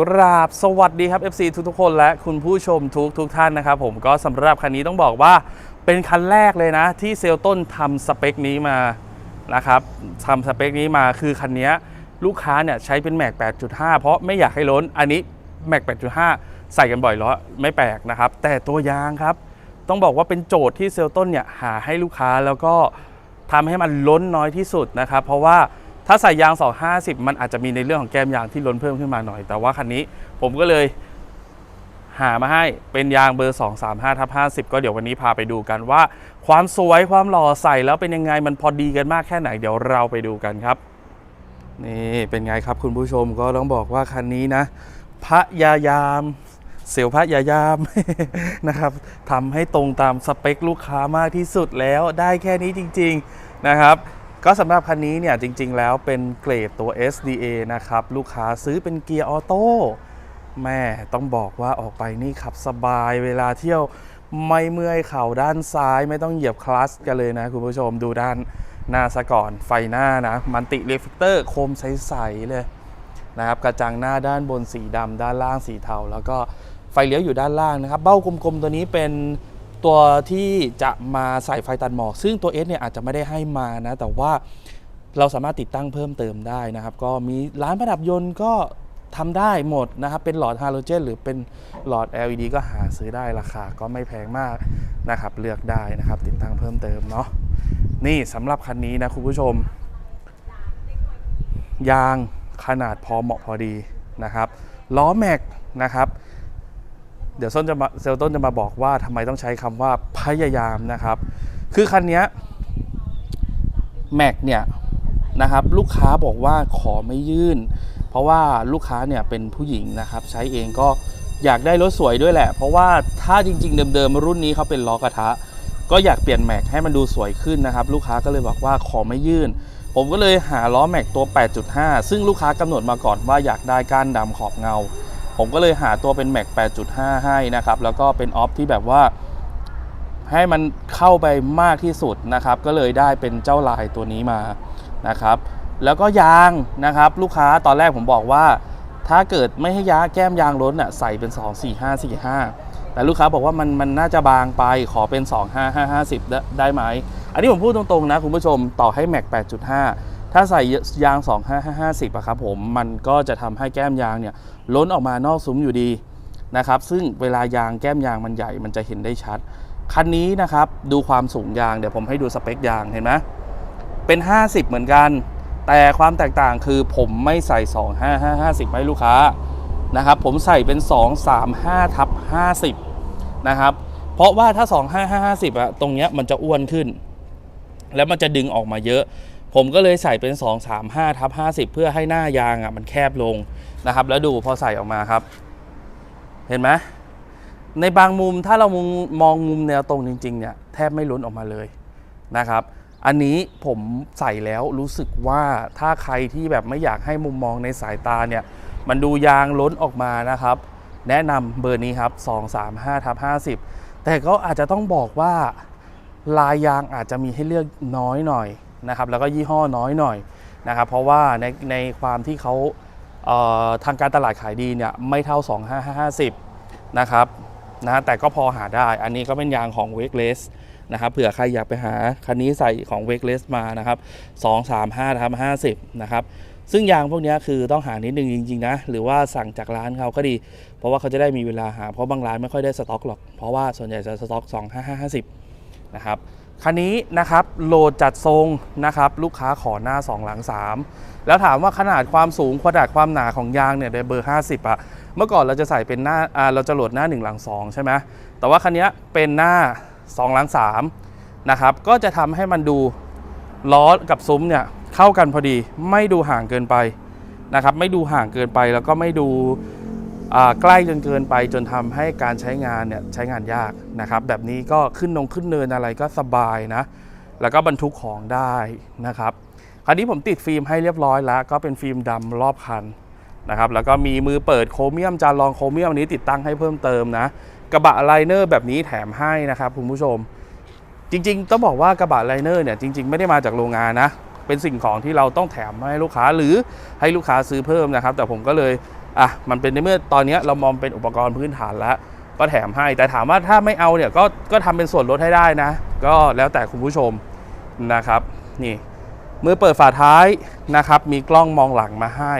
กราบสวัสดีครับ FC ทุกทุกคนและคุณผู้ชมทุกทุกท่านนะครับผมก็สำหรับคันนี้ต้องบอกว่าเป็นคันแรกเลยนะ ที่เซลต้นทำสเปคนี้มานะครับทำสเปคนี้มาคือคันนี้ลูกค้าเนี่ยใช้เป็นแม็ก 8.5 เพราะไม่อยากให้ล้นอันนี้แม็ก 8.5 ใส่กันบ่อยแล้วไม่แปลกนะครับ แต่ตัวยางครับ ต้องบอกว่าเป็นโจทย์ที่เซลต้นเนี่ยหาให้ลูกค้าแล้วก็ทำให้มันล้นน้อยที่สุดนะครับ เพราะว่า ถ้าใส่ยาง 250 มันอาจจะมีในเรื่องของแก้มยางที่ล้นเพิ่มขึ้นมาหน่อย แต่ว่าคันนี้ผมก็เลยหามาให้เป็นยางเบอร์ 235ทับ50 ก็เดี๋ยววันนี้พาไปดูกันว่า ความสวยความหล่อใส่แล้วเป็นยังไงมันพอดีกันมากแค่ไหนเดี๋ยวเราไปดูกันครับ นี่เป็นไงครับคุณผู้ชมก็ต้องบอกว่าคันนี้นะ พระยายามเสียวพระยายามนะครับทำให้ตรงตามสเปคลูกค้ามากที่สุดแล้วได้แค่นี้จริง ๆนะครับ ก็สำหรับคันนี้เนี่ยจริงๆแล้วเป็นเกรดตัว SDA นะครับ ลูกค้าซื้อเป็นเกียร์ออโต้แม่ต้องบอกว่าออกไปนี่ขับสบายเวลาเที่ยวไม่เมื่อยเข่าด้านซ้าย ไม่ต้องเหยียบคลัตช์กันเลยนะคุณผู้ชมดูด้านหน้าซะก่อนไฟหน้านะมันติเรฟเฟกเตอร์โคมใสๆเลยนะครับกระจังหน้าด้านบนสีดำด้านล่างสีเทา แล้วก็ไฟเลี้ยวอยู่ด้านล่างนะครับ เบ้ากลมๆตัวนี้เป็น ตัวที่จะมาใส่ไฟตัดหมอก ซึ่งตัว S เนี่ยอาจจะไม่ได้ให้มานะ แต่ว่าเราสามารถติดตั้งเพิ่มเติมได้นะครับ ก็มีร้านประดับยนต์ก็ทำได้หมดนะครับ เป็นหลอดฮาโลเจนหรือเป็นหลอด LED ก็หาซื้อได้ราคาก็ไม่แพงมากนะครับ เลือกได้นะครับ ติดตั้งเพิ่มเติมเนาะนี่สำหรับคันนี้นะคุณผู้ชม ยางขนาดพอเหมาะพอดีนะครับล้อแม็กนะครับ เดี๋ยวส้นจะมาเซลต้นจะมาบอกว่าทำไมต้องใช้คำว่าพยายามนะครับ คือคันนี้แม็กเนี่ยนะครับลูกค้าบอกว่าขอไม่ยื่น เพราะว่าลูกค้าเนี่ยเป็นผู้หญิงนะครับ ใช้เองก็อยากได้รถสวยด้วยแหละ เพราะว่าถ้าจริง ๆ เดิมๆรุ่นนี้เขาเป็นล้อกระทะ ก็อยากเปลี่ยนแม็กให้มันดูสวยขึ้นนะครับ ลูกค้าก็เลยบอกว่าขอไม่ยื่น ผมก็เลยหาล้อแม็กตัว 8.5 ซึ่งลูกค้ากำหนดมาก่อนว่าอยากได้ก้านดำขอบเงา ผมก็เลยหาตัวเป็นแม็ก8.5 ให้นะครับ แล้วก็เป็นออฟที่แบบว่า ให้มันเข้าไปมากที่สุดนะครับ ก็เลยได้เป็นเจ้าลายตัวนี้มานะครับ แล้วก็ยางนะครับ ลูกค้าตอนแรกผมบอกว่า ถ้าเกิดไม่ให้ยาแก้มยางล้นอะใส่เป็น 2 4 5 4 5 แต่ลูกค้าบอกว่ามันมันน่าจะบางไปขอเป็น 2 5 5 5 0 ได้ได้ไหม อันนี้ผมพูดตรงๆนะคุณผู้ชมต่อให้แม็ก8.5 ถ้าใส่ยาง 25550อะครับผมมันก็จะทำให้แก้มยางเนี่ยล้นออกมานอกซุ้มอยู่ดีนะครับซึ่งเวลายางแก้มยางมันใหญ่มันจะเห็นได้ชัด คันนี้นะครับดูความสูงยางเดี๋ยวผมให้ดูสเปคยางเห็นไหมเป็น 50 เหมือนกัน แต่ความแตกต่างคือผมไม่ใส่ 25550ให้ลูกค้านะครับผมใส่เป็น 235ทับ50นะครับเพราะว่าถ้า 25550อะตรงเนี้ยมันจะอ้วนขึ้น แล้วมันจะดึงออกมาเยอะ ผมก็เลยใส่เป็น 2 3 5ทับ50 เพื่อให้หน้ายางอะมันแคบลงนะครับ แล้วดูพอใส่ออกมาครับ เห็นไหมในบางมุมถ้าเรามุมมองมุมแนวตรงจริงๆเนี่ยแทบไม่ล้นออกมาเลยนะครับ อันนี้ผมใส่แล้วรู้สึกว่าถ้าใครที่แบบไม่อยากให้มุมมองในสายตาเนี่ย มันดูยางล้นออกมานะครับ แนะนำเบอร์นี้ครับ 235ทับ50 แต่ก็อาจจะต้องบอกว่าลายยางอาจจะมีให้เลือกน้อยหน่อย นะครับแล้วก็ยี่ห้อน้อยหน่อยนะครับเพราะว่าในในความที่เขาเทางการตลาดขายดีเนี่ยไม่เท่า2550 นะครับนะแต่ก็พอหาได้อันนี้ก็เป็นยางของ w a k e l e s s นะครับเผื่อใครอยากไปหาคันนี้ใส่ของ w a k e l e s s มานะครับ235ทับ50 นะครับ ซึ่งยางพวกนี้คือต้องหานิดนึงจริงๆนะ หรือว่าสั่งจากร้านเขาก็ดี เพราะว่าเขาจะได้มีเวลาหา เพราะบางร้านไม่ค่อยได้สต็อกหรอก เพราะว่าส่วนใหญ่จะสต็อก 2550นะครับ คันนี้นะครับโหลดจัดทรงนะครับลูกค้าขอหน้า 2 หลัง 3 แล้วถามว่าขนาดความสูงขนาดความหนาของยางเนี่ยในเบอร์ 50อะเมื่อก่อนเราจะใส่เป็นหน้าเราจะโหลดหน้า 1 หลัง 2 ใช่ไหมแต่ว่าคันนี้เป็นหน้า 2 หลัง3นะครับก็จะทำให้มันดูล้อกับซุ้มเนี่ยเข้ากันพอดีไม่ดูห่างเกินไปนะครับไม่ดูห่างเกินไปแล้วก็ไม่ดู ใกล้จนเกินไปจนทำให้การใช้งานเนี่ยใช้งานยากนะครับ แบบนี้ก็ขึ้นนงขึ้นเนินอะไรก็สบายนะ แล้วก็บรรทุกของได้นะครับคันนี้ผมติดฟิล์มให้เรียบร้อยแล้ว ก็เป็นฟิล์มดำรอบคันนะครับ แล้วก็มีมือเปิดโครเมียมจานรองโครเมียมอันนี้ติดตั้งให้เพิ่มเติมนะ กระบะไลเนอร์แบบนี้แถมให้นะครับคุณผู้ชม จริง ๆ ต้องบอกว่ากระบะไลเนอร์เนี่ยจริง ๆ ไม่ได้มาจากโรงงานนะเป็นสิ่งของที่เราต้องแถมให้ลูกค้าหรือให้ลูกค้าซื้อเพิ่มนะครับ แต่ผมก็เลย อะมันเป็นในเมื่อตอนนี้เรามองเป็นอุปกรณ์พื้นฐานแล้ว ก็แถมให้ แต่ถามว่าถ้าไม่เอาเนี่ยก็ก็ทำเป็นส่วนลดให้ได้นะ ก็แล้วแต่คุณผู้ชมนะครับ นี่มือเปิดฝาท้ายนะครับ มีกล้องมองหลังมาให้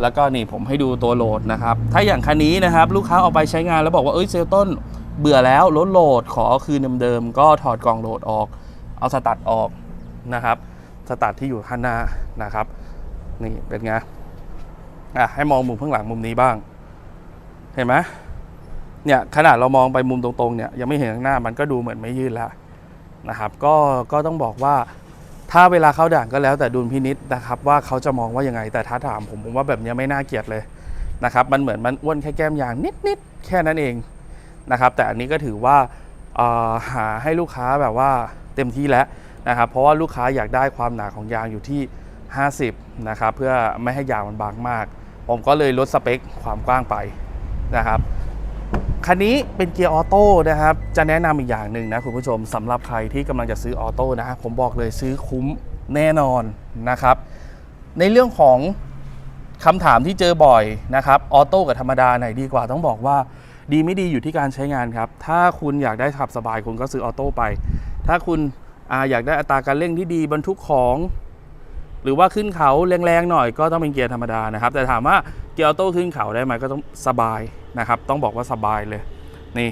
แล้วก็นี่ผมให้ดูตัวโหลดนะครับ ถ้าอย่างคันนี้นะครับ ลูกค้าเอาไปใช้งานแล้วบอกว่าเอ้ยเซลต้นเบื่อแล้วลดโหลดขอคืนเดิมๆก็ถอดกล่องโหลดออก เอาสตัดออกนะครับ สตัดที่อยู่ข้างหน้านะครับ นี่เป็นไง อะให้มองมุมข้างหลังมุมนี้บ้าง เห็นไหมเนี่ยขนาดเรามองไปมุมตรงๆเนี่ยยังไม่เห็นข้างหน้ามันก็ดูเหมือนไม่ยืดแล้วนะครับ ก็ก็ต้องบอกว่าถ้าเวลาเข้าด่านก็แล้วแต่ดุลพินิษนะครับ ว่าเขาจะมองว่ายังไง แต่ถ้าถามผมผมว่าแบบนี้ไม่น่าเกลียดเลยนะครับ มันเหมือนมันอ้วนแค่แก้มยางนิดๆแค่นั้นเองนะครับ แต่อันนี้ก็ถือว่าหาให้ลูกค้าแบบว่าเต็มที่แล้วนะครับ เพราะว่าลูกค้าอยากได้ความหนาของยางอยู่ที่ 50นะครับเพื่อไม่ให้ยางมันบางมาก ผมก็เลยลดสเปคความกว้างไปนะครับคันนี้เป็นเกียร์ออโต้นะครับ จะแนะนำอีกอย่างหนึ่งนะคุณผู้ชมสำหรับใครที่กำลังจะซื้อออโต้นะผมบอกเลยซื้อคุ้มแน่นอนนะครับ ในเรื่องของคำถามที่เจอบ่อยนะครับออโต้กับธรรมดาไหนดีกว่าต้องบอกว่าดีไม่ดีอยู่ที่การใช้งานครับ ถ้าคุณอยากได้ขับสบายคุณก็ซื้อออโต้ไป ถ้าคุณออยากได้อัตราการเร่งที่ดีบรรทุกของ หรือว่าขึ้นเขาแรงๆหน่อยก็ต้องเป็นเกียร์ธรรมดานะครับ แต่ถามว่าเกียร์ออโต้ขึ้นเขาได้ไหมก็ต้องสบายนะครับ ต้องบอกว่าสบายเลย นี่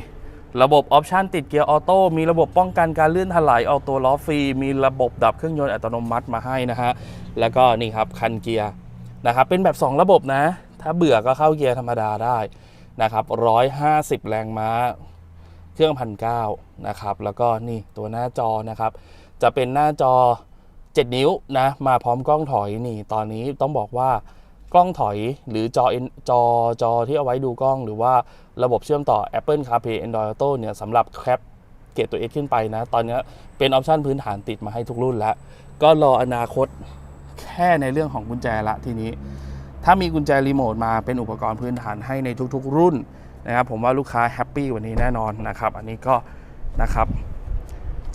ระบบออปชันติดเกียร์ออโต้มีระบบป้องกันการลื่นถลายออกตัวล้อฟรี มีระบบดับเครื่องยนต์อัตโนมัติมาให้นะฮะแล้วก็นี่ครับคันเกียร์นะครับเป็นแบบ 2 ระบบนะ ถ้าเบื่อก็เข้าเกียร์ธรรมดาได้นะครับ150 แรงม้า เครื่องพันเนะครับ แล้วก็นี่ตัวหน้าจอนะครับ จะเป็นหน้าจอ 7 นิ้วนะมาพร้อมกล้องถอยนี่ ตอนนี้ต้องบอกว่ากล้องถอยหรือจอจอจอที่เอาไว้ดูกล้อง หรือว่าระบบเชื่อมต่อ Apple CarPlay Android Auto เนี่ยสำหรับแคปเกรดตัว S ขึ้นไปนะ ตอนนี้เป็นออปชันพื้นฐานติดมาให้ทุกรุ่นแล้ว ก็รออนาคตแค่ในเรื่องของกุญแจละทีนี้ ถ้ามีกุญแจรีโมทมาเป็นอุปกรณ์พื้นฐานให้ในทุกๆรุ่นนะครับผมว่าลูกค้าแฮปปี้กว่านี้แน่นอนนะครับ อันนี้ก็นะครับ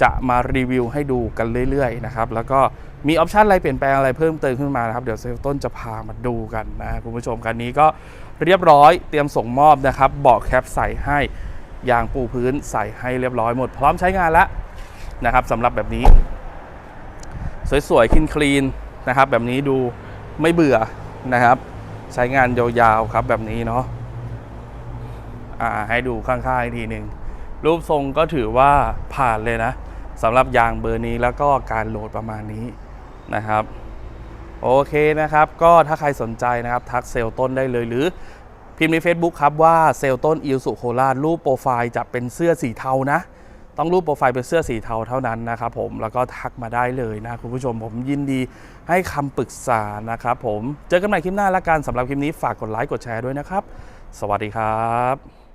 จะมารีวิวให้ดูกันเรื่อยๆนะครับแล้วก็มีออปชันอะไรเปลี่ยนแปลงอะไรเพิ่มเติมขึ้นมานะครับเดี๋ยวเซลต้นจะพามาดูกันนะคุณผู้ชมกันนี้ก็เรียบร้อยเตรียมส่งมอบนะครับเบาะแคปใส่ให้ยางปูพื้นใส่ให้เรียบร้อยหมด พร้อมใช้งานแล้วนะครับสำหรับแบบนี้ สวยๆคลีนๆนะครับ แบบนี้ดูไม่เบื่อนะครับ ใช้งานยาวๆครับแบบนี้เนาะอ่าให้ดูข้างๆอีกทีหนึ่งรูปทรงก็ถือว่าผ่านเลยนะ สำหรับยางเบอร์นี้แล้วก็การโหลดประมาณนี้นะครับ โอเคนะครับ ก็ถ้าใครสนใจนะครับ ทักเซลต้นได้เลยหรือพิมพ์ใน Facebook ครับว่าเซลลต้นอิลสุโคราชรูปโปรไฟล์จะเป็นเสื้อสีเทานะ ต้องรูปโปรไฟล์เป็นเสื้อสีเทาเท่านั้นนะครับผมแล้วก็ทักมาได้เลยนะคุณผู้ชมผมยินดีให้คำปรึกษานะครับผมเจอกันใหม่คลิปหน้าละกันสำหรับคลิปนี้ฝากกดไลค์กดแชร์ด้วยนะครับ สวัสดีครับ